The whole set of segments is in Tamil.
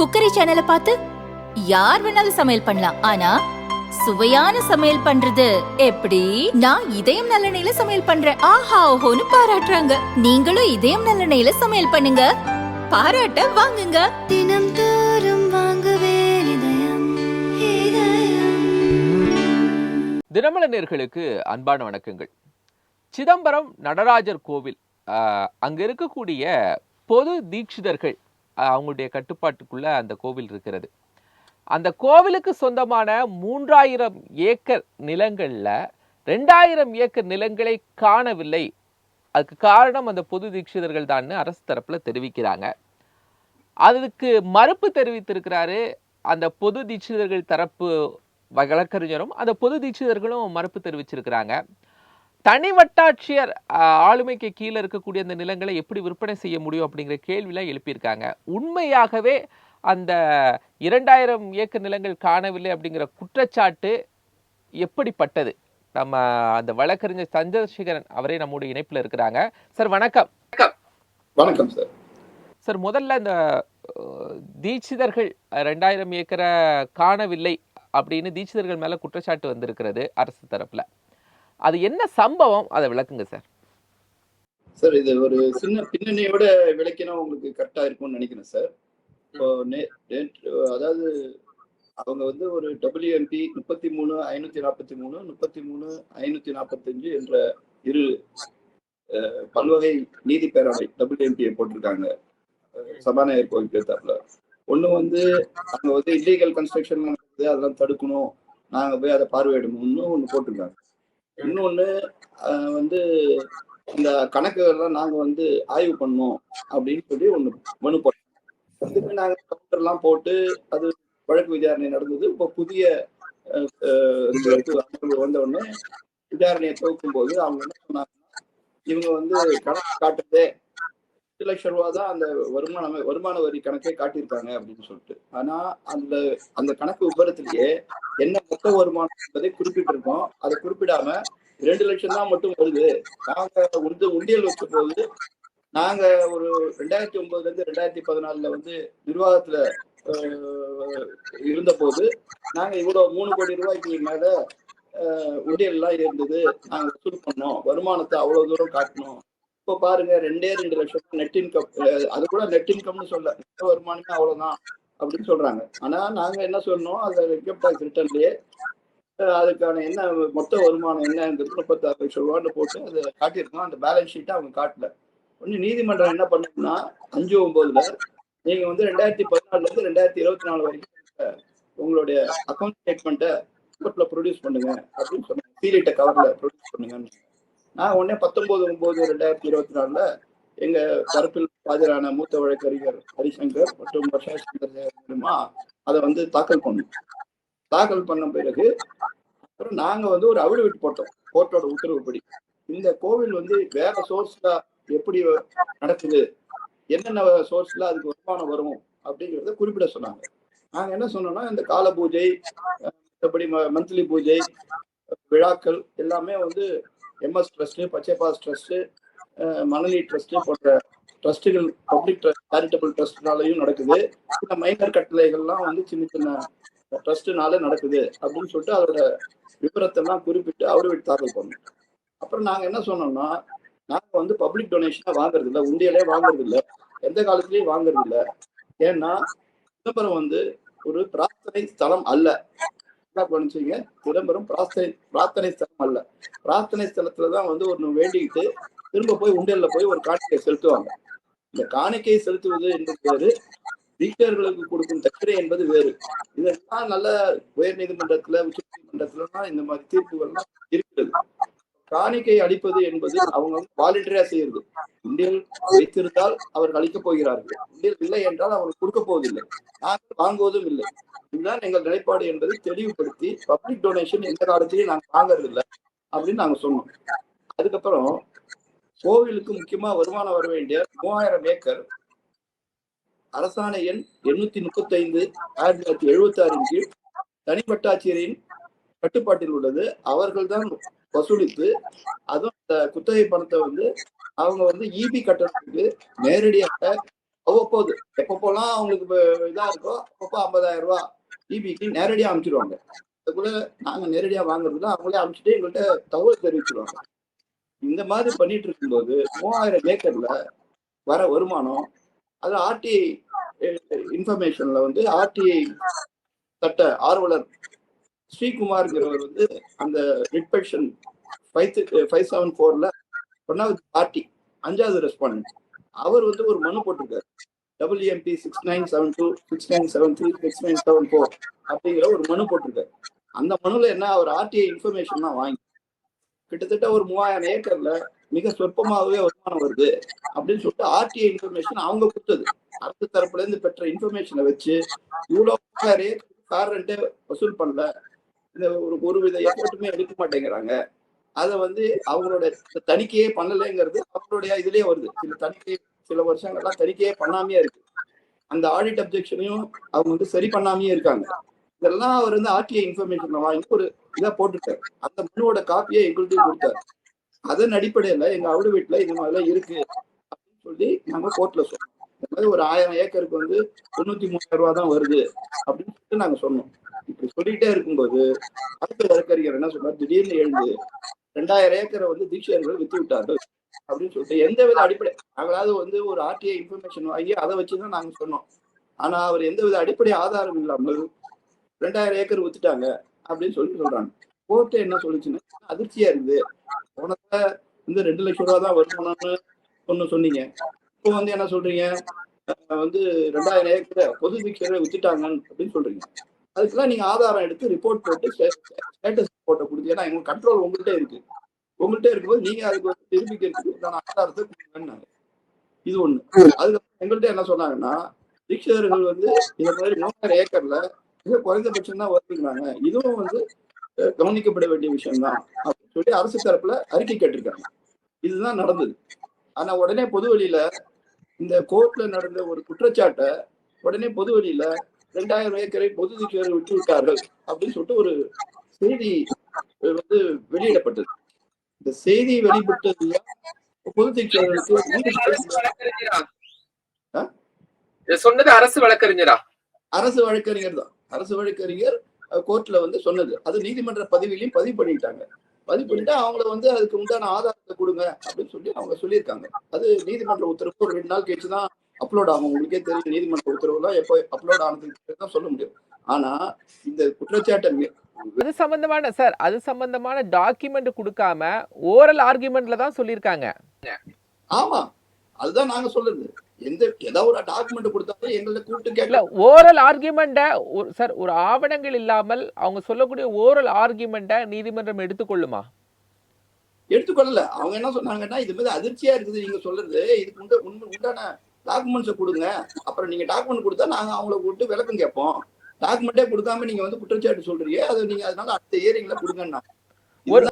குக்கரி சேனலை பார்த்து யார் வேணாலும் சமையல் பண்ணலாம். ஆனா சுவையான சமையல் பண்றது எப்படி? நான் இதயம் நல்லெண்ணெயில சமையல் பண்றேன். ஆஹா ஓஹோன்னு பாராட்டுறாங்க. நீங்களும் இதயம் நல்லெண்ணெயில சமையல் பண்ணுங்க. பாராட்ட வாங்குங்க. தினம் தோறும் வாங்குவே இதயம் இதயம். தினமல நேர்களுக்கு அன்பான வணக்கங்கள். சிதம்பரம் நடராஜர் கோவில் அங்க இருக்கக்கூடிய பொது தீட்சிதர்கள் அவங்களுடைய கட்டுப்பாட்டுக்குள்ள அந்த கோவில் இருக்கிறது. அந்த கோவிலுக்கு சொந்தமான மூன்றாயிரம் ஏக்கர் நிலங்களில் ரெண்டாயிரம் ஏக்கர் நிலங்களை காணவில்லை. அதுக்கு காரணம் அந்த பொது தீட்சிதர்கள் தான் அரசு தரப்பில் தெரிவிக்கிறாங்க. அதுக்கு மறுப்பு தெரிவித்திருக்கிறாரு அந்த பொது தீட்சிதர்கள் தரப்பு வழக்கறிஞரும் அந்த பொது தீட்சிதர்களும் மறுப்பு தெரிவிச்சிருக்கிறாங்க. தனி வட்டாட்சியர் ஆளுமைக்கு கீழே இருக்கக்கூடிய அந்த நிலங்களை எப்படி விற்பனை செய்ய முடியும் அப்படிங்கிற கேள்விலாம் எழுப்பியிருக்காங்க. உண்மையாகவே அந்த இரண்டாயிரம் ஏக்கர் நிலங்கள் காணவில்லை அப்படிங்கிற குற்றச்சாட்டு எப்படிப்பட்டது? நம்ம அந்த வழக்கறிஞர் சந்திரசேகரன் அவரே நம்முடைய இணைப்பில் இருக்கிறாங்க. சார் வணக்கம். வணக்கம். சார். சார் முதல்ல இந்த தீட்சிதர்கள் ரெண்டாயிரம் ஏக்கரை காணவில்லை அப்படின்னு தீட்சிதர்கள் மேல குற்றச்சாட்டு வந்திருக்கிறது அரசு தரப்புல. அது என்ன சம்பவம்? அதை விளக்குங்க சார். சார் இது ஒரு சின்ன பின்னணியோட விளக்கினா உங்களுக்கு கரெக்டா இருக்கும்னு நினைக்கிறேன் சார். இப்போ நேற்று அதாவது அவங்க வந்து ஒரு டபிள்யூஎம்பி முப்பத்தி மூணு ஐநூத்தி நாற்பத்தி மூணு முப்பத்தி மூணு ஐநூத்தி நாற்பத்தஞ்சு என்ற இரு பல்வகை நீதி பேரவை டபிள்யூஎம்பியை போட்டிருக்காங்க. சபாநாயகர் கோவில் பேத்தாப்புல ஒண்ணு வந்து அங்க வந்து இல்லீகல் கன்ஸ்ட்ரக்ஷன் நடக்குது அதெல்லாம் தடுக்கணும் நாங்க போய் அதை பார்வையிடணும்னு ஒண்ணு போட்டிருக்காங்க. இன்னொன்னு வந்து இந்த கணக்குகள்லாம் நாங்க வந்து ஆய்வு பண்ணோம் அப்படின்னு சொல்லி ஒண்ணு மனு போட்டோம் அதுக்கு நாங்க கவுண்டர்லாம் போட்டு அது வழக்கு விசாரணை நடந்தது. இப்போ புதிய வந்த உடனே விசாரணையை துவக்கும் போது அவங்க என்ன சொன்னாங்க இவங்க வந்து கணக்கு காட்டுறதே எட்டு லட்சம் ரூபா தான் அந்த வருமான வருமான வரி கணக்கே காட்டியிருக்காங்க அப்படின்னு சொல்லிட்டு. ஆனா அந்த அந்த கணக்கு விபரத்திலேயே என்ன மொத்த வருமானம் என்பதை குறிப்பிட்டிருக்கோம். அதை குறிப்பிடாம ரெண்டு லட்சம் தான் மட்டும் வருது. நாங்க உண்டு உண்டியல் வச்ச போது நாங்க ஒரு ரெண்டாயிரத்தி ஒன்பதுல இருந்து ரெண்டாயிரத்தி பதினாலுல வந்து நிர்வாகத்துல இருந்த போது நாங்க இவ்வளவு மூணு கோடி ரூபாய்க்கு மேல ஆஹ், உண்டியல் எல்லாம் இருந்தது. நாங்க வசூல் பண்ணோம். வருமானத்தை அவ்வளவு தூரம் காட்டணும் இப்போ பாருங்க ரெண்டே ரெண்டு லட்சம் நெட் இன்கம் அது கூட நெட் இன்கம்னு சொல்ல. வருமானமே அவ்வளவுதான் அப்படின்னு சொல்றாங்க. ஆனா நாங்க என்ன சொன்னோம் அந்த இன்கம் டேக்ஸ் ரிட்டர்ன்லயே அதுக்கான என்ன மொத்த வருமானம் என்னங்கிறது முப்பத்தாறு லட்சம் ரூபான்னு போட்டு அதை காட்டியிருக்கோம். அந்த பேலன்ஸ் ஷீட்டை அவங்க காட்டல. ஒன்று நீதிமன்றம் என்ன பண்ணணும்னா அஞ்சு ஒன்பதுல நீங்க வந்து ரெண்டாயிரத்தி பதினாலுல இருந்து ரெண்டாயிரத்தி இருபத்தி நாலு வரைக்கும் உங்களுடைய அக்கௌண்ட் ஸ்டேட்மெண்ட்டை கோர்ட்ல ப்ரொடியூஸ் பண்ணுங்க அப்படின்னு சொன்னாங்க. சீலிட்ட கவர்ல ப்ரொடியூஸ் பண்ணுங்கன்னு. நான் உடனே பத்தொன்பது ஒன்பது ரெண்டாயிரத்தி இருபத்தி நாலுல எங்க தரப்பில் ஆஜரான மூத்த வழக்கறிஞர் ஹரிசங்கர் மற்றும் வர்ஷா அதை வந்து தாக்கல் பண்ணோம். தாக்கல் பண்ண பிறகு அப்புறம் நாங்க வந்து ஒரு அவிடவிட் போட்டோம் கோர்ட்டோட உத்தரவுப்படி. இந்த கோவில் வந்து வேற சோர்ஸ்ல எப்படி நடக்குது என்னென்ன சோர்ஸ்ல அதுக்கு வருமானம் வரும் அப்படிங்கிறத குறிப்பிட சொன்னாங்க. நாங்க என்ன சொன்னோம்னா இந்த கால பூஜை மற்றபடி மந்த்லி பூஜை விழாக்கள் எல்லாமே வந்து எம்எஸ் ட்ரஸ்ட் பச்சைப்பாஸ் ட்ரஸ்ட் மணலி ட்ரஸ்ட் போன்ற ட்ரஸ்ட்டுகள் பப்ளிக் ட்ரஸ்ட் சேரிட்டபிள் ட்ரஸ்ட்னாலையும் நடக்குது. சில மைனர் கட்டளைகள்லாம் வந்து சின்ன சின்ன ட்ரஸ்ட்னால நடக்குது அப்படின்னு சொல்லிட்டு அதோட விவரத்தெல்லாம் குறிப்பிட்டு அவுடவிட் தாக்கல் பண்ணோம் அப்புறம் நாங்கள் என்ன சொன்னோம்னா நாங்கள் வந்து பப்ளிக் டொனேஷனாக வாங்குறது இல்லை உண்டியலே வாங்குறது இல்லை எந்த காலத்துலேயும் வாங்குறது இல்லை ஏன்னா சிதம்பரம் வந்து ஒரு பிரார்த்தனை ஸ்தலம் அல்ல. என்ன பண்ணிச்சீங்க சிதம்பரம் பிரார்த்தனை பிரார்த்தனை ஸ்தலம் அல்ல. பிரார்த்தனை ஸ்தலத்துலதான் வந்து ஒரு வேண்டிக்கிட்டு திரும்ப போய் உண்டியல்ல போய் ஒரு காணிக்கை செலுத்துவாங்க. இந்த காணிக்கை செலுத்துவது என்பது வேறு தீட்சர்களுக்கு கொடுக்கும் தக்கரை என்பது வேறு. இதெல்லாம் நல்ல உயர் நீதிமன்றத்துல உச்ச நீதிமன்றத்துலலாம் இந்த மாதிரி தீர்ப்புகள்லாம் இருக்கிறது காணிக்கை அளிப்பது என்பது அவங்க வாலண்டரியா செய்யறது. உண்டியல் வைத்திருந்தால் அவர்கள் அளிக்கப் போகிறார்கள். உண்டியல் இல்லை என்றால் அவர்கள் கொடுக்க போவதில்லை. நாங்கள் வாங்குவதும் இல்லை. இதுதான் எங்கள் நிலைப்பாடு என்பதை தெளிவுபடுத்தி பப்ளிக் டொனேஷன் எந்த காலத்திலையும் நாங்கள் வாங்குறது இல்லை அப்படின்னு நாங்க சொன்னோம். அதுக்கப்புறம் கோவிலுக்கு முக்கியமா வருமானம் வர வேண்டிய மூவாயிரம் ஏக்கர் அரசாணை எண் எண்ணூத்தி முப்பத்தி ஐந்து ஆயிரத்தி தொள்ளாயிரத்தி எழுபத்தி ஆறின் கீழ் தனிப்பட்டாட்சியரின் கட்டுப்பாட்டில் உள்ளது. அவர்கள் தான் வசூலித்து அதுவும் அந்த குத்தகை பணத்தை வந்து அவங்க வந்து இபி கட்டணத்துக்கு நேரடியாக அவ்வப்போது எப்பப்போலாம் அவங்களுக்கு இதா இருக்கோ அப்பப்போ ஐம்பதாயிரம் ரூபா இபிக்கு நேரடியா அனுப்பிச்சிடுவாங்க அதுக்குள்ள நாங்க நேரடியா வாங்குறதுல அவங்களே அனுப்பிச்சிட்டு எங்கள்கிட்ட தகவல் தெரிவிச்சிருவாங்க. இந்த மாதிரி பண்ணிட்டு இருக்கும்போது மூவாயிரம் ஏக்கர்ல வர வருமானம் அது ஆர்டிஐ இன்ஃபர்மேஷன்ல வந்து ஆர்டிஐ சட்ட ஆர்வலர் ஸ்ரீகுமார்ங்கிறவர் வந்து அந்த ரிட்பெக்ஷன் ஃபைவ் ஃபைவ் செவன் ஃபோர்ல ஒன்னாவது பார்ட்டி அஞ்சாவது ரெஸ்பாண்டன்ட் அவர் வந்து ஒரு மனு போட்டிருக்காரு. WMP six nine seven two six nine seven three six nine seven four அப்படிங்கிற ஒரு மனு போட்டிருக்காரு. அந்த மனுல என்ன அவர் ஆர்டிஐ இன்ஃபர்மேஷன்லாம் வாங்கி கிட்டத்தட்ட ஒரு மூவாயிரம் ஏக்கர்ல மிக சொற்பமாகவே வருமானம் வருது அப்படின்னு சொல்லிட்டு ஆர்டிஐ இன்ஃபர்மேஷன் அவங்க கொடுத்தது. அரசு தரப்புல இருந்து பெற்ற இன்ஃபர்மேஷனை வச்சு இவ்வளவு ரெண்டு வசூல் பண்ணல. இந்த ஒரு ஒரு வித எஃபர்ட்டுமே எடுக்க மாட்டேங்கிறாங்க. அதை வந்து அவங்களோட தணிக்கையே பண்ணலைங்கிறது அவங்களுடைய இதுலயே வருது. சில தணிக்கை சில வருஷங்கள்லாம் தணிக்கையே பண்ணாமையே இருக்கு. அந்த ஆடிட் அப்ஜெக்ஷனையும் அவங்க வந்து சரி பண்ணாமையே இருக்காங்க. இதெல்லாம் அவர் வந்து ஆர்டிஐ இன்ஃபர்மேஷன் வாங்கி ஒரு இதா போட்டுட்டார். அந்த மனுவோட காப்பியை எங்கள்கிட்ட கொடுத்தார். அதன் அடிப்படையில எங்க அவுடு வீட்டுல இந்த மாதிரிலாம் இருக்கு அப்படின்னு சொல்லி நாங்க கோர்ட்ல சொன்னோம். இந்த மாதிரி ஒரு ஆயிரம் ஏக்கருக்கு வந்து தொண்ணூத்தி மூணாயிரம் ரூபா தான் வருது அப்படின்னு சொல்லிட்டு நாங்க சொன்னோம். இப்படி சொல்லிட்டே இருக்கும்போது அடுத்த வழக்கறிஞர் என்ன சொன்னார் திடீர்னு எழுந்து ரெண்டாயிரம் ஏக்கரை வந்து தீட்சியர்கள் வித்து விட்டார்கள் அப்படின்னு சொல்லிட்டு எந்த வித அடிப்படை நாங்களாவது வந்து ஒரு ஆர்டிஐ இன்ஃபர்மேஷன் வாங்கி அதை வச்சுதான் நாங்க சொன்னோம். ஆனா அவர் எந்த வித அடிப்படை ஆதாரம் இல்லாமல் ரெண்டாயிரம் ஏக்கர் வித்துட்டாங்க அப்படின்னு சொல்லிட்டு சொல்றாங்க. கோர்ட்டு என்ன சொல்லிச்சுன்னா அதிர்ச்சியா இருக்குது. போனத வந்து ரெண்டு லட்சம் ரூபா தான் வருமானம்னு ஒண்ணு சொன்னீங்க. இப்போ வந்து என்ன சொல்றீங்க? வந்து ரெண்டாயிரம் ஏக்கரை பொது தீட்சரை வித்துட்டாங்கன்னு அப்படின்னு சொல்றீங்க. அதுக்கெல்லாம் நீங்க ஆதாரம் எடுத்து ரிப்போர்ட் போட்டு ஸ்டேட்டஸ் ரிப்போர்ட்டை கொடுத்து ஏன்னா எங்க கண்ட்ரோல் உங்கள்கிட்ட இருக்கு. உங்கள்கிட்ட இருக்கும்போது நீங்க அதுக்கு வந்து நிரூபிக்கிறதுக்கு உண்டான ஆதாரத்தை கொடுங்கன்னாங்க. இது ஒண்ணு. அதுக்கப்புறம் எங்கள்கிட்ட என்ன சொன்னாங்கன்னா தீட்சிதர்கள் வந்து இந்த மாதிரி மூணாயிரம் ஏக்கர்ல மிக குறைந்தபட்சம் தான் வருகிறாங்க இதுவும் வந்து கவனிக்கப்பட வேண்டிய விஷயம் தான் அப்படின்னு சொல்லி அரசு தரப்புல அறிக்கை கேட்டிருக்காங்க. இதுதான் நடந்தது. ஆனா உடனே பொது வழியில இந்த கோர்ட்ல நடந்த ஒரு குற்றச்சாட்டை உடனே பொது வழியில ரெண்டாயிரம் ஏக்கரை பொது தீட்சிதர்கள் விட்டு விட்டார்கள் அப்படின்னு சொல்லிட்டு ஒரு செய்தி வந்து வெளியிடப்பட்டது. இந்த செய்தி வெளிப்பட்டதுல பொது சொன்னது அரசு வழக்கறிஞரா? அரசு வழக்கறிஞர்? தான். அரசு வழக்கறிஞர் கோர்ட்ல வந்து சொன்னது. அது நீதிமன்ற பதிவிலையும் பதிவு பண்ணிட்டாங்க. பதிவு பண்ணிட்டு அவங்கள வந்து அதுக்கு உண்டான ஆதாரத்தை கொடுங்க அப்படின்னு சொல்லி அவங்க சொல்லியிருக்காங்க. அது நீதிமன்ற உத்தரவு. ஒரு ரெண்டு நாள் கழிச்சு தான் அப்லோட் ஆகும். உங்களுக்கே தெரியும் நீதிமன்ற உத்தரவுலாம் எப்போ அப்லோட் ஆனதுக்கு தான் சொல்ல முடியும். ஆனா இந்த குற்றச்சாட்டை அது சம்பந்தமான சார் அது சம்பந்தமான டாக்குமெண்ட் கொடுக்காம ஓரல் ஆர்குமெண்ட்ல தான் சொல்லியிருக்காங்க. ஆமா. அதுதான் நாங்க சொல்றது. எந்த ஏதாவது ஒரு டாக்குமெண்ட் கொடுத்தாலும் எங்களை கூப்பிட்டு கேட்கல ஓரல் ஆர்குமெண்ட சார் ஒரு ஆவணங்கள் இல்லாமல் அவங்க சொல்லக்கூடிய ஓரல் ஆர்குமெண்ட நீதிமன்றம் எடுத்துக்கொள்ளுமா? எடுத்துக்கொள்ளல. அவங்க என்ன சொன்னாங்கன்னா இது மாதிரி அதிர்ச்சியா இருக்குது நீங்க சொல்றது. இதுக்கு உண்டான டாக்குமெண்ட்ஸை கொடுங்க. அப்புறம் நீங்க டாக்குமெண்ட் கொடுத்தா நாங்க அவங்கள கூப்பிட்டு விளக்கம் கேட்போம். டாக்குமெண்ட்டே கொடுக்காம நீங்க வந்து குற்றச்சாட்டு சொல்றீங்க. அது நீங்க அதனால அடுத்த இயரிங்ல கொடுங்கன்னா ஒரு-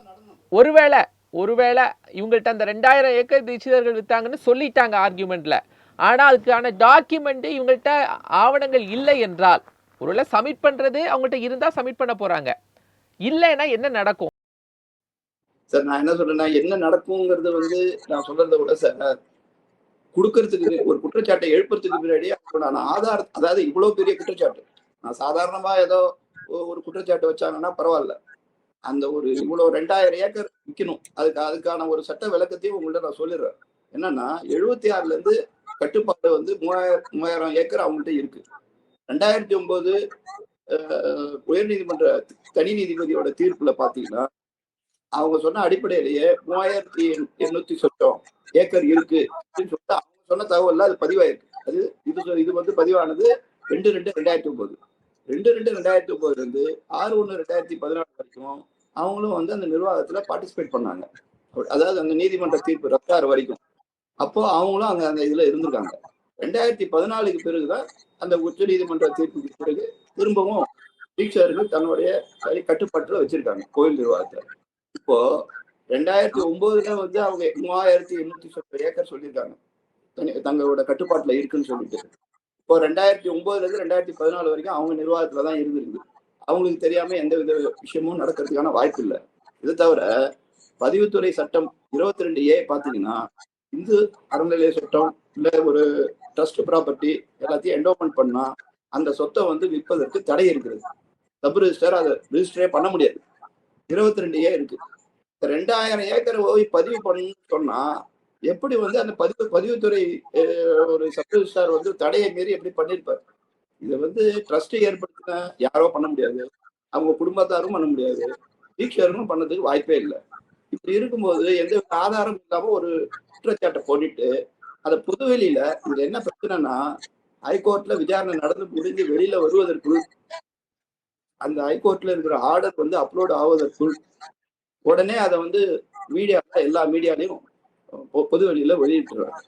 ஒருவேளை ஒருவேளை இவங்கள்ட்ட அந்த ரெண்டாயிரம் ஏக்கர் தீட்சிதர்கள் வித்தாங்கன்னு சொல்லிட்டாங்க ஆர்குமெண்ட்ல ஆனா அதுக்கான டாக்குமெண்ட் இவங்கள்ட்ட ஆவணங்கள் இல்லை என்றால் ஒருவேளை சப்மிட் பண்றது அவங்கள்ட்ட இருந்தா சப்மிட் பண்ண போறாங்க. இல்லைன்னா என்ன நடக்கும்? சார் நான் என்ன சொல்றேன்னா என்ன நடக்குங்கிறது வந்து நான் சொல்றதை விட சார் கொடுக்கறதுக்கு ஒரு குற்றச்சாட்டை எழுப்புறதுக்கு பின்னாடி அதோட ஆதார அதாவது இவ்வளவு பெரிய குற்றச்சாட்டு. நான் சாதாரணமா ஏதோ ஒரு குற்றச்சாட்டு வச்சாங்கன்னா பரவாயில்ல. அந்த ஒரு இவ்வளவு ரெண்டாயிரம் ஏக்கர் விற்கணும் அதுக்கு அதுக்கான ஒரு சட்ட விளக்கத்தையும் உங்கள்ட்ட நான் சொல்லிடுறேன். என்னன்னா எழுபத்தி ஆறுல இருந்து கட்டுப்பாடு வந்து மூவாயிரம் மூவாயிரம் ஏக்கர் அவங்கள்ட்ட இருக்கு. ரெண்டாயிரத்தி ஒன்பது உயர்நீதிமன்ற தனி நீதிபதியோட தீர்ப்புல பாத்தீங்கன்னா அவங்க சொன்ன அடிப்படையிலேயே மூவாயிரத்தி எண்ணூத்தி சொச்சம் ஏக்கர் இருக்கு அப்படின்னு சொல்லிட்டு அவங்க சொன்ன தகவல்ல அது பதிவாயிருக்கு. அது இது சொ- இது வந்து பதிவானது ரெண்டு ரெண்டு ரெண்டாயிரத்தி ஒன்பது. ரெண்டு ரெண்டு ரெண்டாயிரத்தி ஒன்பதுல இருந்து ஆறு ஒன்று ரெண்டாயிரத்தி பதினாலு வரைக்கும் அவங்களும் வந்து அந்த நிர்வாகத்துல பார்ட்டிசிபேட் பண்ணாங்க. அதாவது அந்த நீதிமன்ற தீர்ப்பு ரத்தாறு வரைக்கும். அப்போ அவங்களும் அங்க அந்த இதுல இருந்திருக்காங்க. ரெண்டாயிரத்தி பதினாலுக்கு பிறகுதான் அந்த உச்ச நீதிமன்ற தீர்ப்புக்கு பிறகு திரும்பவும் தீட்சர்கள் தன்னுடைய கட்டுப்பாட்டுல வச்சிருக்காங்க கோயில் நிர்வாகத்தை. இப்போ ரெண்டாயிரத்தி ஒன்பதுல வந்து அவங்க மூவாயிரத்தி எண்ணூத்தி சொற்பது ஏக்கர் சொல்லியிருக்காங்க. தங்களோட கட்டுப்பாட்டுல இருக்குன்னு சொல்லிட்டு. இப்போ ரெண்டாயிரத்தி ஒன்பதுல இருந்து ரெண்டாயிரத்தி பதினாலு வரைக்கும் அவங்க நிர்வாகத்துல தான் இருந்திருக்கு. அவங்களுக்கு தெரியாம எந்த வித விஷயமும் நடக்கிறதுக்கான வாய்ப்பு இல்லை. இது தவிர பதிவுத்துறை சட்டம் இருபத்தி ரெண்டு ஏ பாத்தீங்கன்னா இந்து அறநிலைய சட்டம் இல்ல ஒரு ட்ரஸ்ட் ப்ராப்பர்ட்டி எல்லாத்தையும் என்டோமெண்ட் பண்ணா அந்த சொத்தை வந்து விற்பதற்கு தடை இருக்கிறது. சப் ரிஜிஸ்டர் அதை ரிஜிஸ்டரே பண்ண முடியாது. இருபத்தி ரெண்டு ஏ இருக்கு ரெண்டாயிரம் ஏக்கர் போய் பதிவு பண்ணணும்னு சொன்னா எப்படி வந்து அந்த பதிவு பதிவுத்துறை ஒரு சப் ரிஜிஸ்டார் வந்து தடையை மீறி எப்படி பண்ணியிருப்பார் இதை வந்து ட்ரஸ்ட் ஏற்படுத்தின யாரோ பண்ண முடியாது. அவங்க குடும்பத்தாரும் பண்ண முடியாது. டீச்சரும் பண்ணதுக்கு வாய்ப்பே இல்லை. இப்படி இருக்கும்போது எந்த ஒரு ஆதாரம் இல்லாம ஒரு குற்றச்சாட்டை போட்டுட்டு அதை புதுவெளியில இதுல என்ன பிரச்சனைனா ஹைகோர்ட்ல விசாரணை நடந்து முடிஞ்சு வெளியில வருவதற்குள் அந்த ஹைகோர்ட்ல இருக்கிற ஆர்டர் வந்து அப்லோட் ஆவதற்குள் உடனே அதை வந்து மீடியாவில் எல்லா மீடியாலையும் பொது வெளியில வெளியிட்டுறாங்க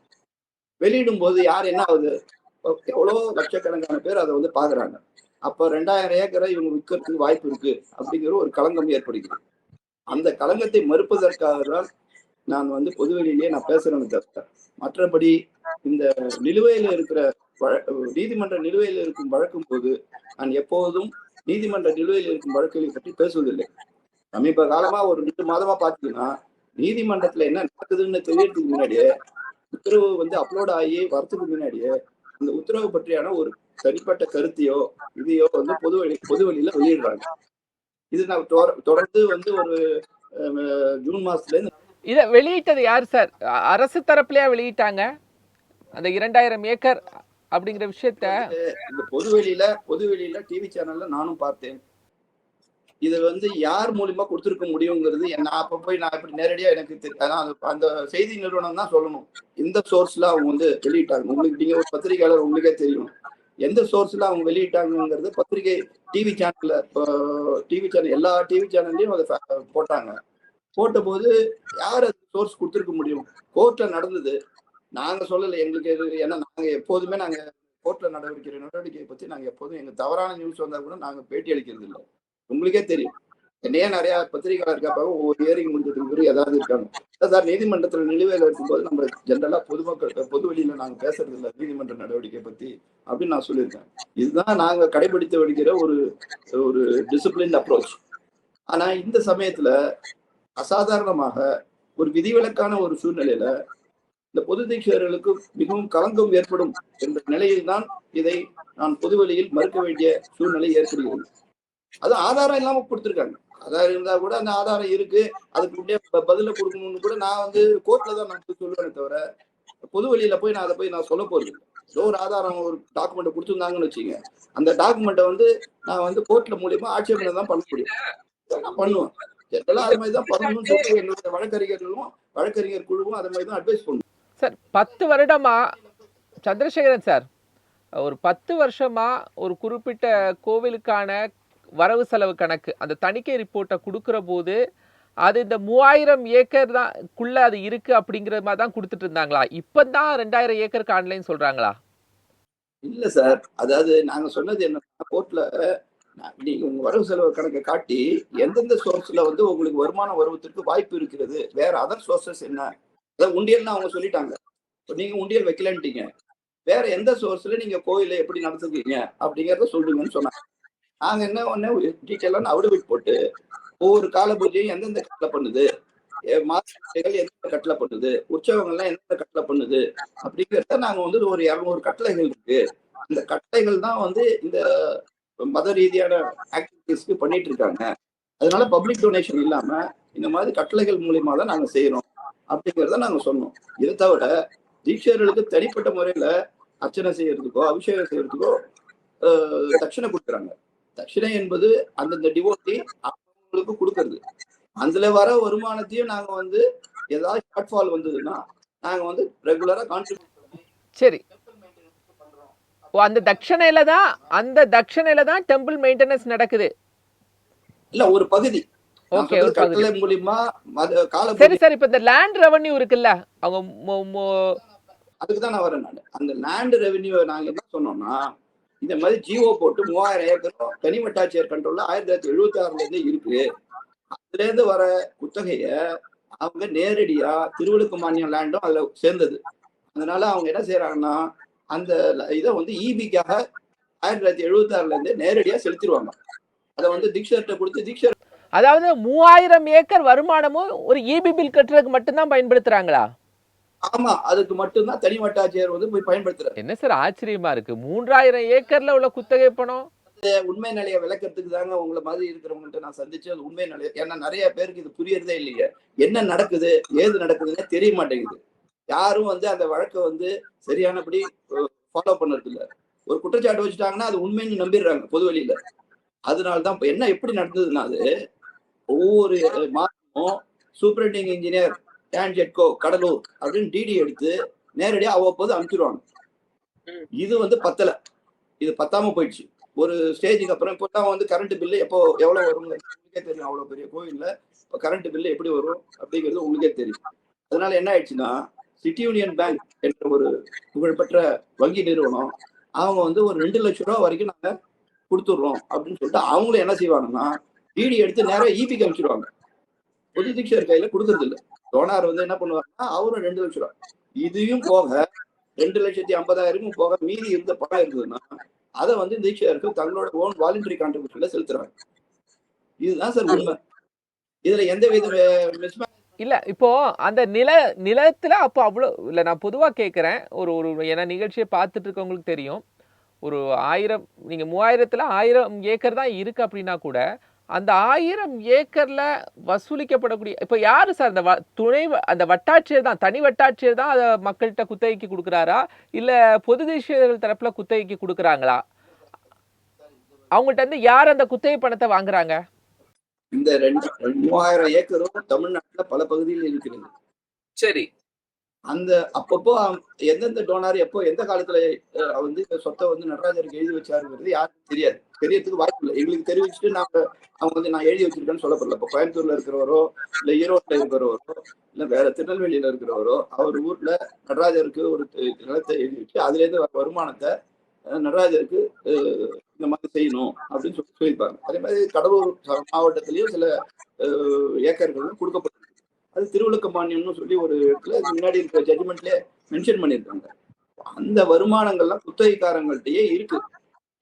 வெளியிடும் போது யார் என்ன ஆகுது? எவ்வளோ லட்சக்கணக்கான பேர் அதை வந்து பாக்குறாங்க அப்ப ரெண்டாயிரம் ஏக்கரை இவங்க விற்கிறதுக்கு வாய்ப்பு இருக்கு அப்படிங்கிற ஒரு களங்கம் ஏற்படுகிறது. அந்த களங்கத்தை மறுப்பதற்காக தான் நான் வந்து பொதுவெளியிலேயே நான் பேசுறேன்னு தவிர மற்றபடி இந்த நிலுவையில் இருக்கிற வழ- நீதிமன்ற நிலுவையில் இருக்கும் வழக்கும் போது நான் எப்போதும் நீதிமன்ற நிலுவையில் இருக்கும் வழக்குகளை பற்றி பேசுவதில்லை. சமீப காலமா ஒரு ரெண்டு மாதமா பாத்தீங்கன்னா நீதிமன்றத்துல என்ன நடக்குதுன்னு தெரியறதுக்கு முன்னாடியே உத்தரவு வந்து அப்லோட் ஆகி வரத்துக்கு முன்னாடியே அந்த உத்தரவு பற்றியான ஒரு சரிப்பட்ட கருத்தையோ இதையோ வந்து பொது வழி பொது வழியில வெளியிடுறாங்க இது நான் தொடர்ந்து வந்து ஒரு அஹ், ஜூன் மாசத்துல இருந்து இதை வெளியிட்டது யார் சார்? அரசு தரப்புலயா வெளியிட்டாங்க? அந்த இரண்டாயிரம் ஏக்கர் அப்படிங்கிற விஷயத்த இந்த பொதுவெளியில பொதுவெளியில டிவி சேனல்ல நானும் பார்த்தேன். இது வந்து யார் மூலியமா கொடுத்துருக்க முடியுங்கிறது நான் அப்ப போய் நான் இப்படி நேரடியா எனக்கு தெரி- அந்த செய்தி நிறுவனம் தான் சொல்லணும். இந்த சோர்ஸ்ல அவங்க வந்து வெளியிட்டாங்க. உங்களுக்கு நீங்க ஒரு பத்திரிகையாளர் உங்களுக்கே தெரியும். எந்த சோர்ஸ்ல அவங்க வெளியிட்டாங்கங்கிறது பத்திரிகை டிவி சேனல்ல டிவி சேனல் எல்லா டிவி சேனல்லையும் அதை போட்டாங்க. போட்ட போது யார் அது சோர்ஸ் கொடுத்துருக்க முடியும்? கோர்ட்ல நடந்தது. நாங்க சொல்லலை எங்களுக்கு எது- ஏன்னா நாங்க எப்போதுமே நாங்க கோர்ட்ல நடவடிக்கை நடவடிக்கையை பத்தி நாங்க எப்போதும் எங்க தவறான நியூஸ் வந்தா கூட நாங்க பேட்டி அளிக்கிறது இல்லை. உங்களுக்கே தெரியும். என்னையே நிறைய பத்திரிகையாளர் கேட்பாங்க ஒவ்வொரு ஏரிங் முடிஞ்சதுக்கு பிறகு ஏதாவது இருக்காங்க. அதான் சார் நீதிமன்றத்தில் நிலுவையில் இருக்கும்போது நம்ம ஜென்ரலா பொதுமக்கள் பொது வழியில நாங்க பேசுறது இல்லை நீதிமன்ற நடவடிக்கை பத்தி அப்படின்னு நான் சொல்லியிருக்கேன். இதுதான் நாங்க கடைபிடித்து வருகிற ஒரு ஒரு டிசிப்ளின் அப்ரோச் ஆனா இந்த சமயத்துல அசாதாரணமாக ஒரு விதிவிலக்கான ஒரு சூழ்நிலையில இந்த பொது தீட்சிதர்களுக்கு மிகவும் களங்கம் ஏற்படும் என்ற நிலையில்தான் இதை நான் பொதுவெளியில் மறுக்க வேண்டிய சூழ்நிலை ஏற்படுகிறது. அது ஆதாரம் இல்லாம கொடுத்துருக்காங்க. ஆதாரம் இருந்தா கூட அந்த ஆதாரம் இருக்கு. அதுக்கு முன்னே ப- பதில கொடுக்கணும்னு கூட நான் வந்து கோர்ட்ல தான் நான் சொல்லுவேனே தவிர பொது வெளியில போய் நான் அதை போய் நான் சொல்ல போறது ஏதோ ஒரு ஆதாரம் ஒரு டாக்குமெண்ட் கொடுத்துருந்தாங்கன்னு வச்சுங்க அந்த டாக்குமெண்ட்டை வந்து நான் வந்து கோர்ட்ல மூலியமா ஆட்சேபனை தான் பண்ண முடியும். நான் பண்ணுவேன். ஜென்ரலா அது மாதிரி தான் பண்ணணும்னு சொல்லி என்னுடைய வழக்கறிஞர்களும் வழக்கறிஞர் குழுவும் அது மாதிரி தான் அட்வைஸ் பண்ணுவோம் சார் பத்து வருடமா சந்திரசேகரன் சார் ஒரு பத்து வருஷமா ஒரு குறிப்பிட்ட கோவிலுக்கான வரவு செலவு கணக்கு அந்த தணிக்கை ரிப்போர்ட்டை கொடுக்குற போது அது இந்த மூவாயிரம் ஏக்கர் தான் குள்ள அது இருக்கு அப்படிங்கிற மாதிரி தான் கொடுத்துட்டு இருந்தாங்களா? இப்பதான் ரெண்டாயிரம் ஏக்கருக்கு ஆன்லைன் சொல்றாங்களா? இல்ல சார். அதாவது நாங்க சொன்னது என்ன கோர்ட்ல நீங்க உங்க வரவு செலவு கணக்கை காட்டி எந்தெந்த சோர்ஸ்ல வந்து உங்களுக்கு வருமான வருவதற்கு வாய்ப்பு இருக்கிறது வேற அதர் சோர்சஸ் என்ன? அதாவது உண்டியல்னு அவங்க சொல்லிட்டாங்க. நீங்க உண்டியல் வைக்கலன்ட்டீங்க. வேற எந்த சோர்ஸ்ல நீங்க கோயில எப்படி நடத்துக்கீங்க அப்படிங்கறத சொல்லுங்கன்னு சொன்னாங்க. நாங்க என்ன ஒண்ணு டீட்டெயிலான அவுடவிட் போட்டு ஒவ்வொரு கால பூஜையும் எந்தெந்த கட்டளை பண்ணுது மாதங்கள் எந்தெந்த கட்டளை பண்ணுது உற்சவங்கள்லாம் எந்தெந்த கட்டளை பண்ணுது அப்படிங்கிறத நாங்க வந்து ஒரு இரநூறு கட்டளைகள் இருக்கு. இந்த கட்டளைகள் தான் வந்து இந்த மத ரீதியான ஆக்டிவிட்டிஸ்க்கு பண்ணிட்டு இருக்காங்க. அதனால பப்ளிக் டொனேஷன் இல்லாம இந்த மாதிரி கட்டளைகள் மூலியமா தான் நாங்க செய்யறோம் அப்படிங்கிறத நாங்க சொன்னோம். இதை தவிர தீட்சர்களுக்கு தனிப்பட்ட முறையில அர்ச்சனை செய்யறதுக்கோ அபிஷேகம் செய்யறதுக்கோ தட்சிணை கொடுக்குறாங்க. தட்சிணை என்பது அந்தந்த டிவோட்டி அவங்களுக்கு கொடுக்கறது. அதுல வர வருமானத்தையும் நாங்க வந்து ஏதாவது ஷார்ட்ஃபால் வந்ததுன்னா நாங்க வந்து ரெகுலரா கான்ட்ரிபியூட் சரி. ஓ அந்த தட்சணையில தான் அந்த தட்சணையில தான் டெம்பிள் மெயின்டெனன்ஸ் நடக்குது. இல்ல ஒரு பகுதி. கட்டளை மூலியமா சரி சார் இப்ப இந்த லேண்ட் ரெவன்யூ இருக்குல்ல அவங்க அதுக்கு தான் நான் வரேன் நான். அந்த லேண்ட் ரெவென்யூ நாங்க என்ன சொன்னோம்னா இந்த மாதிரி ஜிஓ போட்டு மூவாயிரம் ஏக்கரும் கனிமட்டாட்சியர் கண்ட்ரோல்ல ஆயிரத்தி தொள்ளாயிரத்தி எழுபத்தி ஆறுல இருந்து இருக்கு. அதுல இருந்து வர குத்தகைய அவங்க நேரடியா திருவிழுக்கு மானியம் லேண்டும் அதுல சேர்ந்தது. அதனால அவங்க என்ன செய்யறாங்கன்னா அந்த இதை வந்து இபிக்காக ஆயிரத்தி தொள்ளாயிரத்தி எழுபத்தி ஆறுல இருந்து நேரடியா செலுத்திடுவாங்க. அதை வந்து தீக்ஷர்கிட்ட கொடுத்து தீக்ஷர் அதாவது மூவாயிரம் ஏக்கர் வருமானமும் ஒரு இபி பில் கட்டுறதுக்கு மட்டும்தான் பயன்படுத்துறாங்களா? ஆமா அதுக்கு மட்டும்தான் தனி வட்டாட்சியர் வந்து போய் பயன்படுத்துறாரு. என்ன சார் ஆச்சரியமா இருக்கு? மூன்றாயிரம் ஏக்கர்ல உள்ள குத்தகை பணம்? உண்மை நிலையை விளக்கறதுக்கு தாங்க உங்களை மாதிரி இருக்கிறவங்கள்ட்ட நான் சந்திச்சு அது உண்மை நிலையை ஏன்னா நிறைய பேருக்கு இது புரியறதே இல்லையே. என்ன நடக்குது? ஏது நடக்குதுன்னே தெரிய மாட்டேங்குது. யாரும் வந்து அந்த வழக்கை வந்து சரியானபடி ஃபாலோ பண்ணுறது இல்ல ஒரு குற்றச்சாட்டு வச்சுட்டாங்கன்னா அது உண்மைன்னு நம்பிடுறாங்க பொது வெளியில அதனால தான் இப்ப என்ன எப்படி நடந்ததுன்னா அது ஒவ்வொரு மாதமும் சூப்பரண்டிங் இன்ஜினியர் டான்ஜெட்கோ கடலூர் அப்படின்னு டிடி எடுத்து நேரடியாக அவ்வப்போது அனுப்பிச்சிடுவாங்க ம். இது வந்து பத்தல. இது பத்தாம போயிடுச்சு. ஒரு ஸ்டேஜுக்கு அப்புறம் இப்போ தான் வந்து கரண்ட் பில்லு எப்போ எவ்வளோ வரும் உங்களுக்கே தெரியும். அவ்வளோ பெரிய கோயில்ல இப்போ கரண்ட் பில்லு எப்படி வரும் அப்படிங்கிறது உங்களுக்கே தெரியும். அதனால என்ன ஆயிடுச்சுன்னா சிட்டி யூனியன் பேங்க் என்ற ஒரு புகழ்பெற்ற வங்கி நிறுவனம் அவங்க வந்து ஒரு ரெண்டு லட்சம் ரூபா வரைக்கும் நாங்க கொடுத்துடுறோம் அப்படின்னு சொல்லிட்டு அவங்களும் என்ன செய்வாங்கன்னா வீடியோ எடுத்து நேரம் ஈபிக்கு அமைச்சிருவாங்க பொது தீட்சர் கையில கொடுக்கறது இல்ல. தோனார் வந்து என்ன பண்ணுவாங்கன்னா அவரும் ரெண்டு லட்சம் ரூபாய் இதையும் போக ரெண்டு லட்சத்தி ஐம்பதாயிரமும் போக மீதி இருந்த பணம் இருந்ததுன்னா அதை வந்து தீட்சருக்கு தங்களோட ஓன் வாலண்டரி கான்ட்ரிபியூஷன்ல செலுத்துறாங்க. இதுதான் சார் உண்மை. இதுல எந்த வித இல்ல இப்போ அந்த நில நிலத்துல அப்போ அவ்வளோ இல்ல நான் பொதுவா கேட்குறேன் ஒரு ஒரு ஏன்னா நிகழ்ச்சியை பார்த்துட்டு இருக்கவங்களுக்கு தெரியும். ஒரு ஆயிரம் நீங்க மூவாயிரத்துல ஆயிரம் ஏக்கர் தான் இருக்கு அப்படின்னா கூட அந்த ஆயிரம் ஏக்கர்ல வசூலிக்கப்படக்கூடிய இப்போ யாரு சார் அந்த வ- துணை அந்த வட்டாட்சியர் தான் தனி வட்டாட்சியர் தான் அதை மக்கள்கிட்ட குத்தகைக்கு கொடுக்குறாரா? இல்ல பொது தேசியர்கள் தரப்புல குத்தகைக்கு கொடுக்குறாங்களா? அவங்கள்ட்ட இருந்து யார் அந்த குத்தகை பணத்தை வாங்குறாங்க? இந்த ரெண்டு ரெண்டு மூவாயிரம் ஏக்கரும் தமிழ்நாட்டுல பல பகுதியில் இருக்கிறது. சரி. அந்த அப்பப்போ எந்தெந்த டோனார் எப்போ எந்த காலத்துல வந்து சொத்தை வந்து நடராஜருக்கு எழுதி வச்சாருங்கிறது யாருக்கும் தெரியாது. தெரியறதுக்கு வாய்ப்பு இல்லை. எங்களுக்கு தெரிவிச்சுட்டு நாங்க அவங்க வந்து நான் எழுதி வச்சிருக்கேன்னு சொல்லப்படல. இப்போ கோயம்புத்தூர்ல இருக்கிறவரோ இல்ல ஈரோட்ல இருக்கிறவரோ இல்ல வேற திருநெல்வேலியில இருக்கிறவரோ அவர் ஊர்ல நடராஜருக்கு ஒரு நிலத்தை எழுதி வச்சு அதுல இருந்து வருமானத்தை நடராஜருக்கு இந்த மாதிரி செய்யணும் அப்படின்னு சொல்லி சொல்லியிருப்பாங்க. அதே மாதிரி கடலூர் மாவட்டத்திலயும் சில ஏக்கர்களும் ஏக்கர்கள் அது திருவிழுக்க மானியம்னு சொல்லி ஒரு இடத்துல முன்னாடி இருக்கிற ஜட்ஜ்மெண்ட்ல மென்ஷன் பண்ணியிருக்காங்க. அந்த வருமானங்கள்லாம் குத்தகைக்காரங்கள்ட்டயே இருக்கு.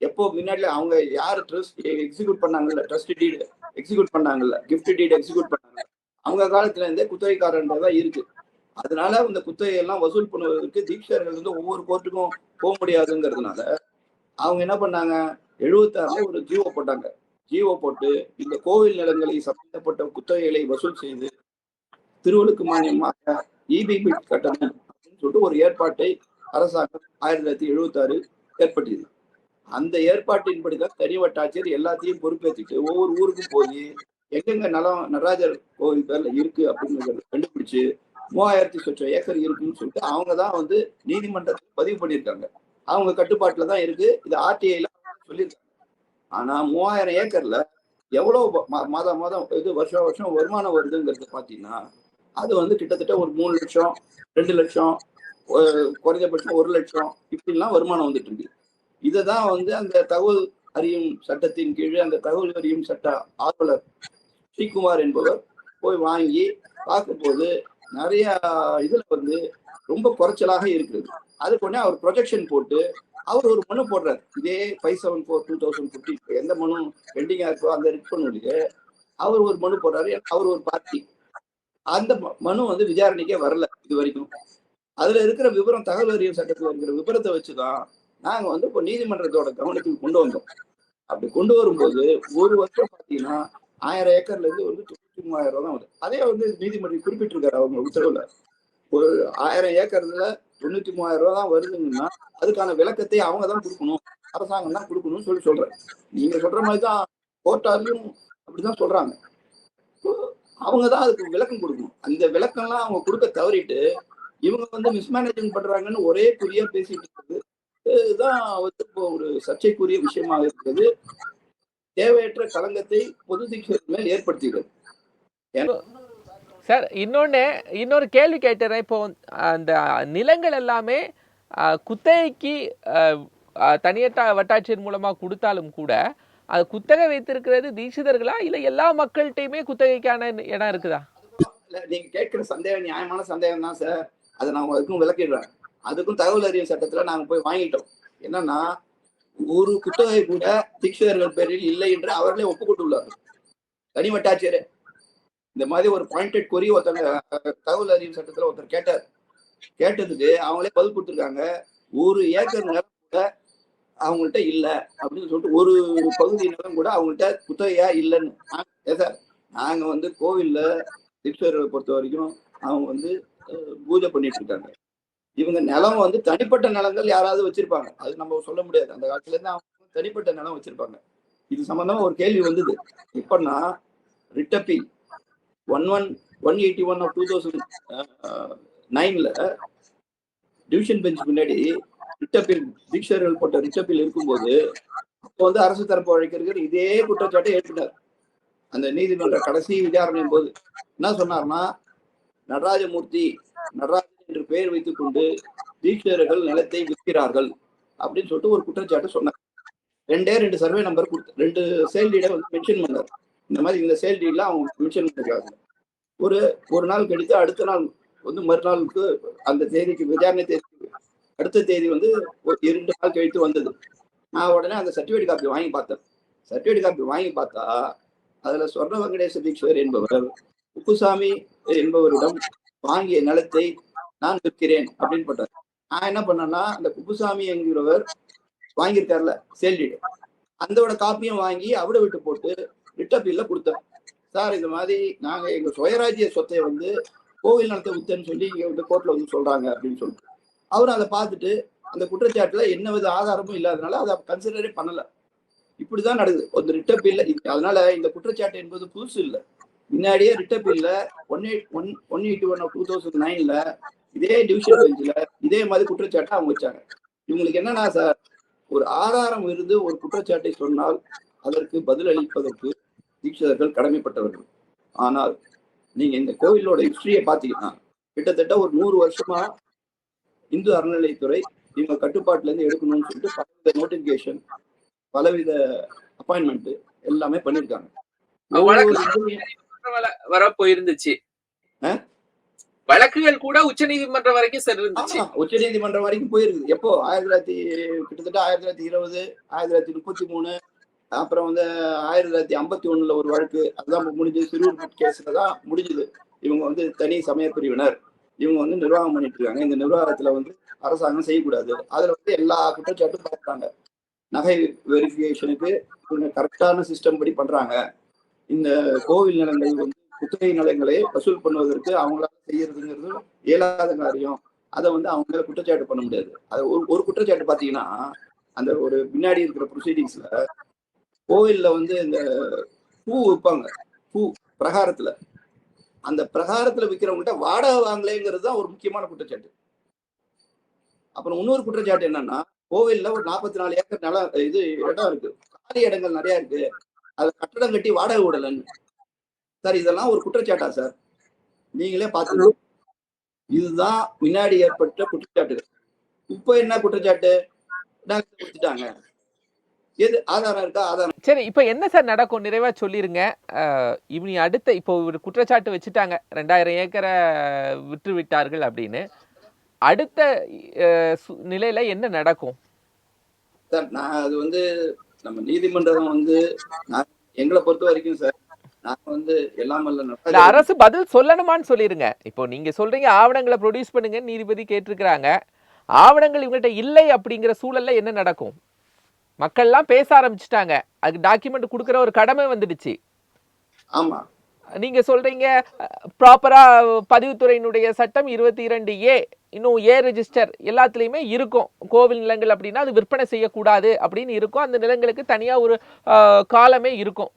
எப்போ முன்னாடி அவங்க யார் ட்ரஸ்ட் எக்ஸிக்யூட் பண்ணாங்கல்ல? ட்ரஸ்ட் டீடு எக்ஸிக்யூட் பண்ணாங்கல்ல? கிஃப்ட் டீடு எக்ஸிக்யூட் பண்ணாங்க அவங்க காலத்துல இருந்தே குத்தகைக்காரன் தான் இருக்கு. அதனால இந்த குத்தகை எல்லாம் வசூல் பண்ணுவதற்கு தீட்சர்கள் வந்து ஒவ்வொரு கோர்ட்டுக்கும் போக முடியாதுங்கிறதுனால அவங்க என்ன பண்ணாங்க? எழுபத்தாறுல ஒரு ஜீவோ போட்டாங்க. ஜீவோ போட்டு இந்த கோவில் நிலங்களை சம்பந்தப்பட்ட குத்தகைகளை வசூல் செய்து திருவள்ளுக்கு மானியமாக இபிபி கட்டணம் அப்படின்னு சொல்லிட்டு ஒரு ஏற்பாட்டை அரசாங்கம் ஆயிரத்தி தொள்ளாயிரத்தி எழுபத்தி ஆறு ஏற்பட்டது. அந்த ஏற்பாட்டின்படிதான் தனி வட்டாட்சியர் எல்லாத்தையும் பொறுப்பேற்றிட்டு ஒவ்வொரு ஊருக்கும் போய் எங்கெங்க நலம் நடராஜர் கோவில் பேர்ல இருக்கு அப்படிங்கிறத கண்டுபிடிச்சு மூவாயிரத்தி சொச்சம் ஏக்கர் இருக்குன்னு சொல்லிட்டு அவங்க தான் வந்து நீதிமன்றத்தில் பதிவு பண்ணியிருக்காங்க. அவங்க கட்டுப்பாட்டில் தான் இருக்கு. இது ஆர்டிஐல சொல்லியிருக்காங்க. ஆனா மூவாயிரம் ஏக்கர்ல எவ்வளவு மா- மாதம் மாதம் இது வருஷம் வருஷம் வருமானம் வருதுங்கிறது பாத்தீங்கன்னா அது வந்து கிட்டத்தட்ட ஒரு மூணு லட்சம் ரெண்டு லட்சம் குறைஞ்சபட்சம் குறைந்தபட்சம் ஒரு லட்சம் இப்படிலாம் வருமானம் வந்துட்டு இருக்கு. இதை தான் வந்து அந்த தகவல் அறியும் சட்டத்தின் கீழ் அந்த தகவல் அறியும் சட்ட ஆர்வலர் ஸ்ரீகுமார் என்பவர் போய் வாங்கி பார்க்கும்போது நிறைய இதில் வந்து ரொம்ப குறைச்சலாக இருக்கிறது. அதுக்கு உடனே அவர் ப்ரொஜெக்ஷன் போட்டு அவர் ஒரு மனு போடுறார். இதே five seven four two thousand fifteen எந்த மனு பெண்டிங்காக இருக்கோ அந்த ரிட் பண்ணுடைய அவர் ஒரு மனு போடுறாரு. அவர் ஒரு பார்ட்டி அந்த ம- மனு வந்து விசாரணைக்கே வரல இது வரைக்கும் அதுல இருக்கிற விவரம் தகவல் அறியும் சட்டத்துல இருக்கிற விவரத்தை வச்சுதான் நாங்க வந்து இப்போ நீதிமன்றத்தோட கவனத்துக்கு கொண்டு வந்தோம். அப்படி கொண்டு வரும்போது ஒரு வருஷம் பாத்தீங்கன்னா ஆயிரம் ஏக்கர்ல இருந்து வந்து தொண்ணூத்தி மூவாயிரம் ரூபா தான் வருது. அதே வந்து நீதிமன்றம் குறிப்பிட்டிருக்காரு அவங்க உத்தரவுல. ஒரு ஆயிரம் ஏக்கர்ல தொண்ணூத்தி மூவாயிரம் ரூபா தான் வருதுங்கன்னா அதுக்கான விளக்கத்தை அவங்க தான் கொடுக்கணும். அரசாங்கம் தான் கொடுக்கணும்னு சொல்லி சொல்றேன் நீங்க சொல்ற மாதிரி தான் கோர்ட்டாலையும் அப்படிதான் சொல்றாங்க. அவங்க தான் அதுக்கு விளக்கம் கொடுக்கணும். அந்த விளக்கம்லாம் அவங்க கொடுக்க தவறிட்டு இவங்க வந்து மிஸ்மேனேஜ்மெண்ட் பண்றாங்கன்னு ஒரே குறியா பேசிட்டு இருக்குது. இதுதான் வந்து இப்போ ஒரு சர்ச்சைக்குரிய விஷயமாக இருக்கிறது தேவையற்ற களங்கத்தை பொது தீட்சர் மேல் ஏற்படுத்துகிறது சார் இன்னொன்று இன்னொரு கேள்வி கேட்டுறேன். இப்போ அந்த நிலங்கள் எல்லாமே குத்தகைக்கு அஹ், வட்டாட்சியர் மூலமாக கொடுத்தாலும் கூட அது குத்தகை வைத்திருக்கிறது தீட்சிதர்களா? இல்லை எல்லா மக்கள்கிட்டையுமே குத்தகைக்கான இடம் இருக்குதா? நீங்க கேட்கிற சந்தேகம் நியாயமான சந்தேகம் தான் சார் அதை நான் அதுக்கும் விளக்கிடுறேன். அதுக்கும் தகவல் அறியும் சட்டத்துல நாங்க போய் வாங்கிட்டோம். என்னன்னா ஒரு குத்தகை கூட தீட்சிதர்கள் பேரில் இல்லை என்று அவர்களே ஒப்புக்கொண்டுள்ளார்கள். தனி இந்த மாதிரி ஒரு பாயிண்டட் கொரி ஒருத்தங்க தகவல் அறியும் சட்டத்துல ஒருத்தர் கேட்டார். கேட்டதுக்கு அவங்களே பதில் கொடுத்துருக்காங்க. ஒரு ஏக்கர் நிலம் கூட அவங்கள்ட்ட இல்ல அப்படின்னு சொல்லிட்டு ஒரு பகுதியினரும் கூட அவங்கள்ட்ட குத்தகையா இல்லைன்னு. சார்? நாங்க வந்து கோவில்ல தீட்சரை பொறுத்த வரைக்கும் அவங்க வந்து பூஜை பண்ணிட்டு இருக்காங்க. இவங்க நிலம் வந்து தனிப்பட்ட நிலங்கள் யாராவது வச்சிருப்பாங்க. அது நம்ம சொல்ல முடியாது. அந்த காலத்துல இருந்து அவங்க தனிப்பட்ட நிலம் வச்சிருப்பாங்க. இது சம்பந்தமா ஒரு கேள்வி வந்தது. எப்பன்னா writ appeal one one one eighty one of two thousand நைன்ல டிவிஷன் பெஞ்ச் முன்னாடி ரிட்டப்பில் தீட்சர்கள் போட்ட ரிட்டப்பில் இருக்கும்போது இப்போ வந்து அரசு தரப்பு வழக்கறிஞர் இதே குற்றச்சாட்டை ஏற்பினார் அந்த நீதிமன்ற கடைசி விசாரணையின் போது என்ன சொன்னார்னா நடராஜமூர்த்தி நடராஜன் என்று பெயர் வைத்துக் கொண்டு தீட்சர்கள் நிலத்தை விற்கிறார்கள் அப்படின்னு சொல்லிட்டு ஒரு குற்றச்சாட்டு சொன்னார். ரெண்டே ரெண்டு சர்வே நம்பர் கொடுத்து ரெண்டு சேல் டீடை வந்து மென்ஷன் பண்ணார். இந்த மாதிரி இந்த சேல் டீட்ல அவங்க மென்ஷன் பண்ணிருக்காங்க. ஒரு ஒரு நாள் கழித்து அடுத்த நாள் வந்து மறுநாளுக்கு அந்த தேதிக்கு விசாரணை தேதி அடுத்த தேதி வந்து ஒரு இரண்டு நாள் கழித்து வந்தது. நான் உடனே அந்த சர்டிஃபிகேட் காப்பி வாங்கி பார்த்தேன். சர்டிஃபிகேட் காப்பி வாங்கி பார்த்தா அதுல சொர்ண வெங்கடேச தீட்சிதர் என்பவர் குப்புசாமி என்பவரிடம் வாங்கிய நிலத்தை நான் விற்கிறேன் அப்படின்னு போட்டார். நான் என்ன பண்ணேன்னா அந்த குப்புசாமி என்கிறவர் வாங்கியிருக்காருல சேல்டிடு அந்தோட காப்பியும் வாங்கி அவட விட்டு போட்டு ரிட்டப்பீல்ல கொடுத்தேன். சார் இந்த மாதிரி நாங்கள் எங்கள் சுயராஜ்ய சொத்தை வந்து கோவில் நிலத்தை வித்தேன்னு சொல்லி இங்கே வந்து கோர்ட்டில் வந்து சொல்றாங்க அப்படின்னு சொல்லிட்டு. அவர் அதை பார்த்துட்டு அந்த குற்றச்சாட்டுல என்ன வித ஆதாரமும் இல்லாதனால அதை கன்சிடரே பண்ணல. இப்படிதான் நடக்குது. ஒரு இல்லை. அதனால இந்த குற்றச்சாட்டு என்பது புதுசு இல்லை. முன்னாடியே இல்லை. One eight one one eighty one two thousand நைன்ல இதே டிவிஷன் பெஞ்சில் இதே மாதிரி குற்றச்சாட்டை அவங்க வச்சாங்க. இவங்களுக்கு என்னன்னா சார் ஒரு ஆதாரம் இருந்து ஒரு குற்றச்சாட்டை சொன்னால் அதற்கு பதில் அளிப்பதற்கு தீட்சிதர்கள் கடமைப்பட்டவர்கள். ஆனால் நீங்க இந்த கோவிலோட ஹிஸ்டரியை பார்த்தீங்கன்னா கிட்டத்தட்ட ஒரு நூறு வருஷமா இந்து அறநிலைத்துறை இவங்க கட்டுப்பாட்டுல இருந்து எடுக்கணும்னு சொல்லிட்டு பலவித நோட்டிபிகேஷன் பலவித அப்பாயின்மெண்ட் எல்லாமே பண்ணிருக்காங்க வர- போயிருந்துச்சு? வழக்குகள் கூட உச்ச நீதிமன்றம் வரைக்கும் சென்றிருந்துச்சு. உச்ச நீதிமன்றம் வரைக்கும் போயிருக்குது. எப்போ? ஆயிரத்தி தொள்ளாயிரத்தி கிட்டத்தட்ட ஆயிரத்தி தொள்ளாயிரத்தி இருபது ஆயிரத்தி தொள்ளாயிரத்தி முப்பத்தி மூணு அப்புறம் வந்து ஆயிரத்தி தொள்ளாயிரத்தி ஐம்பத்தி ஒண்ணுல ஒரு வழக்கு அதுதான் முடிஞ்சது. சிறுவர் கேஸ்ல தான் முடிஞ்சது. இவங்க வந்து தனி சமய பிரிவினர் இவங்க வந்து நிர்வாகம் பண்ணிட்டு இருக்காங்க இந்த நிர்வாகத்துல வந்து அரசாங்கம் செய்யக்கூடாது. அதுல வந்து எல்லா குற்றச்சாட்டும் பார்க்குறாங்க. நகை வெரிஃபிகேஷனுக்கு இவங்க கரெக்டான சிஸ்டம் படி பண்றாங்க. இந்த கோவில் நிலங்கள் வந்து குத்தகை நிலங்களை வசூல் பண்ணுவதற்கு அவங்களால செய்யறதுங்கிறது இயலாத காரியம். அதை வந்து அவங்க குற்றச்சாட்டு பண்ண முடியாது. அது ஒரு ஒரு குற்றச்சாட்டு பார்த்தீங்கன்னா அந்த ஒரு பின்னாடி இருக்கிற ப்ரொசீடிங்ஸ்ல கோவில்ல வந்து இந்த பூ விற்பாங்க. பூ பிரகாரத்துல. அந்த பிரகாரத்துல விற்கிறவங்ககிட்ட வாடகை வாங்கலைங்கிறது தான் ஒரு முக்கியமான குற்றச்சாட்டு. அப்புறம் இன்னொரு குற்றச்சாட்டு என்னன்னா கோவில்ல ஒரு நாற்பத்தி நாலு ஏக்கர் நிலம் இது இடம் இருக்கு. காலி இடங்கள் நிறைய இருக்கு. அதுல கட்டடம் கட்டி வாடகை விடலன்னு. சார் இதெல்லாம் ஒரு குற்றச்சாட்டா சார்? நீங்களே பார்த்து இதுதான் முன்னாடி ஏற்பட்ட குற்றச்சாட்டுகள். இப்போ என்ன குற்றச்சாட்டு? கொடுத்துட்டாங்க. எது ஆதாரம் இருக்கா? ஆதாரம். சரி இப்போ என்ன சார் நடக்கும்? நிறைவா சொல்லிருங்க. இவனி அடுத்த இப்போ ஒரு குற்றச்சாட்டு வச்சுட்டாங்க. ரெண்டாயிரம் ஏக்கரை விற்று விட்டார்கள் அப்படின்னு. அடுத்த நிலையில என்ன நடக்கும்? சார் நான் அது வந்து நம்ம நீதிமன்றம் வந்து எங்களை பொறுத்த வரைக்கும் சார் நான் வந்து அரசு பதில் சொல்லணுமான்னு சொல்லிருங்க. இப்போ நீங்க சொல்றீங்க ஆவணங்களை ப்ரொடியூஸ் பண்ணுங்க நீதிபதி கேட்டிருக்கிறாங்க. ஆவணங்கள் இவங்ககிட்ட இல்லை அப்படிங்கிற சூழல்ல என்ன நடக்கும்? மக்கள்லாம் பேச ஆரம்பிச்சிட்டாங்க. அதுக்கு டாக்குமெண்ட் கொடுக்குற ஒரு கடமை வந்துடுச்சு. ஆமா. நீங்க சொல்றீங்க ப்ராப்பரா பதிவுத்துறையினுடைய சட்டம் இருபத்தி இரண்டு ஏ இன்னும் ஏ ரெஜிஸ்டர் எல்லாத்துலயுமே இருக்கும். கோவில் நிலங்கள் அப்படின்னா அது விற்பனை செய்யக்கூடாது அப்படின்னு இருக்கும். அந்த நிலங்களுக்கு தனியா ஒரு காலமே இருக்கும்.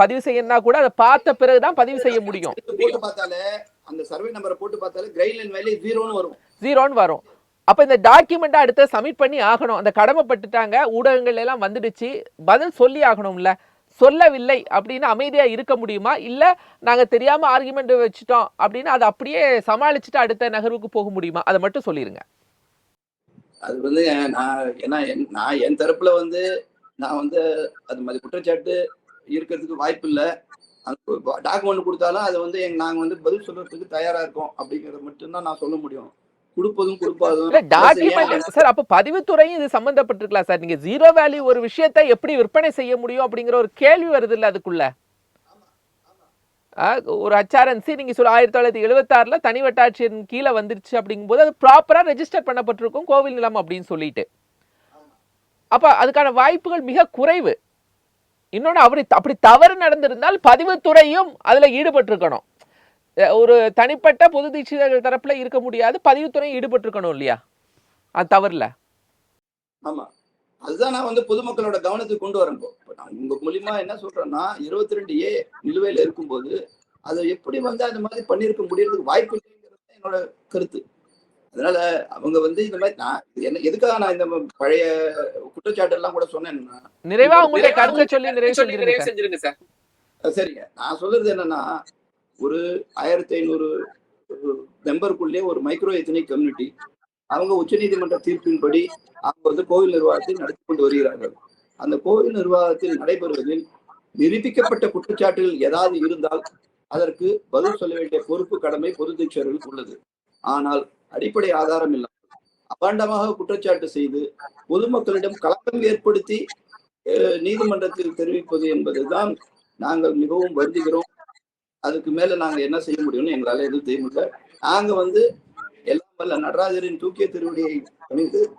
பதிவு செய்யணும்னா கூட அதை பார்த்த பிறகுதான் பதிவு செய்ய முடியும். போட்டு பார்த்தாலே அந்த சர்வே நம்பரை போட்டு பார்த்தாலே கிரைட் லைன் வேல்யூ ஜீரோன்னு வரும். ஜீரோன்னு வரும். அப்ப இந்த டாக்குமெண்ட்டை அடுத்து சப்மிட் பண்ணி ஆகணும். அந்த கடமைப்பட்டுட்டாங்க ஊடகங்கள் எல்லாம் வந்துடுச்சு. பதில் சொல்லி ஆகணும்ல. சொல்லவில்லை அப்படின்னு அமைதியா இருக்க முடியுமா? இல்ல நாங்க தெரியாம ஆர்குமெண்ட் வச்சுட்டோம் அப்படின்னு அதை அப்படியே சமாளிச்சுட்டு அடுத்த நகர்வுக்கு போக முடியுமா? அதை மட்டும் சொல்லிருங்க. அது வந்து நான் ஏன்னா என்- நான் என் தரப்புல வந்து நான் வந்து அது மாதிரி குற்றச்சாட்டு இருக்கிறதுக்கு வாய்ப்பு இல்லை. டாக்குமெண்ட் கொடுத்தாலும் அதை வந்து எங்க நாங்க வந்து பதில் சொல்றதுக்கு தயாரா இருக்கோம் அப்படிங்கறத மட்டும்தான் நான் சொல்ல முடியும். கொடுப்பதும் கொடுப்பாதும் டாக்குமெண்ட் சார் அப்ப பதிவுத்துறையும் இது சம்பந்தப்பட்டிருக்கலாம் சார். நீங்க ஜீரோ வேல்யூ ஒரு விஷயத்தை எப்படி விற்பனை செய்ய முடியும் அப்படிங்கிற ஒரு கேள்வி வருது இல்ல அதுக்குள்ள ஒரு ஹச்ஆர்என்சி நீங்க சொல்ல ஆயிரத்தி தொள்ளாயிரத்தி எழுபத்தாறுல தனி வட்டாட்சியரின் கீழே வந்துருச்சு அப்படிங்கும்போது அது ப்ராப்பரா ரெஜிஸ்டர் பண்ணப்பட்டிருக்கும் கோவில் நிலம் அப்படின்னு சொல்லிட்டு. அப்ப அதுக்கான வாய்ப்புகள் மிக குறைவு. இன்னொன்று அப்படி அப்படி தவறு நடந்திருந்தால் பதிவுத்துறையும் அதுல ஈடுபட்டிருக்கணும். ஒரு தனிப்பட்ட பொது தீட்சிதர்கள் தரப்புல இருக்க முடியாது. பதிவுத்துறையும் ஈடுபட்டிருக்கணும் இல்லையா? அது தவறுல. ஆமா. அதுதான் நான் வந்து பொதுமக்களோட கவனத்துக்கு கொண்டு வரேன் இப்போ. இப்ப நான் உங்க மூலியமா என்ன சொல்றேன்னா இருபத்தி ரெண்டு ஏ நிலுவையில இருக்கும்போது அதை எப்படி வந்து அந்த மாதிரி பண்ணியிருக்க முடியறதுக்கு வாய்ப்பு இல்லைங்கிறது என்னோட கருத்து. அதனால அவங்க வந்து இந்த மாதிரி நான் என்ன எதுக்காக நான் இந்த பழைய குற்றச்சாட்டு எல்லாம் கூட சொன்னேன்னா நிறைவா உங்களுடைய கருத்தை சொல்லி நிறைவு செஞ்சிருங்க சார். சரிங்க. நான் சொல்றது என்னன்னா ஒரு ஆயிரத்தி ஐநூறு மெம்பருக்குள்ளே ஒரு மைக்ரோ எத்தனிக் கம்யூனிட்டி அவங்க உச்சநீதிமன்ற தீர்ப்பின்படி அவங்க வந்து கோவில் நிர்வாகத்தை நடத்தி கொண்டு வருகிறார்கள். அந்த கோவில் நிர்வாகத்தில் நடைபெறுவதில் நிரூபிக்கப்பட்ட குற்றச்சாட்டுகள் ஏதாவது இருந்தால் அதற்கு பதில் சொல்ல வேண்டிய பொறுப்பு கடமை பொது உள்ளது. ஆனால் அடிப்படை ஆதாரம் இல்லாமல் அபாண்டமாக குற்றச்சாட்டு செய்து பொதுமக்களிடம் கலக்கம் ஏற்படுத்தி நீதிமன்றத்தில் தெரிவிப்பது என்பதுதான் நாங்கள் மிகவும் வருந்துகிறோம். அதுக்கு மேல நாங்க என்ன செய்ய முடியும்னு எங்களால எதுவும் செய்ய முடியல. நாங்க வந்து எல்லாம் வல்ல நடராஜரின் தூக்கிய திருவடியை பணிந்து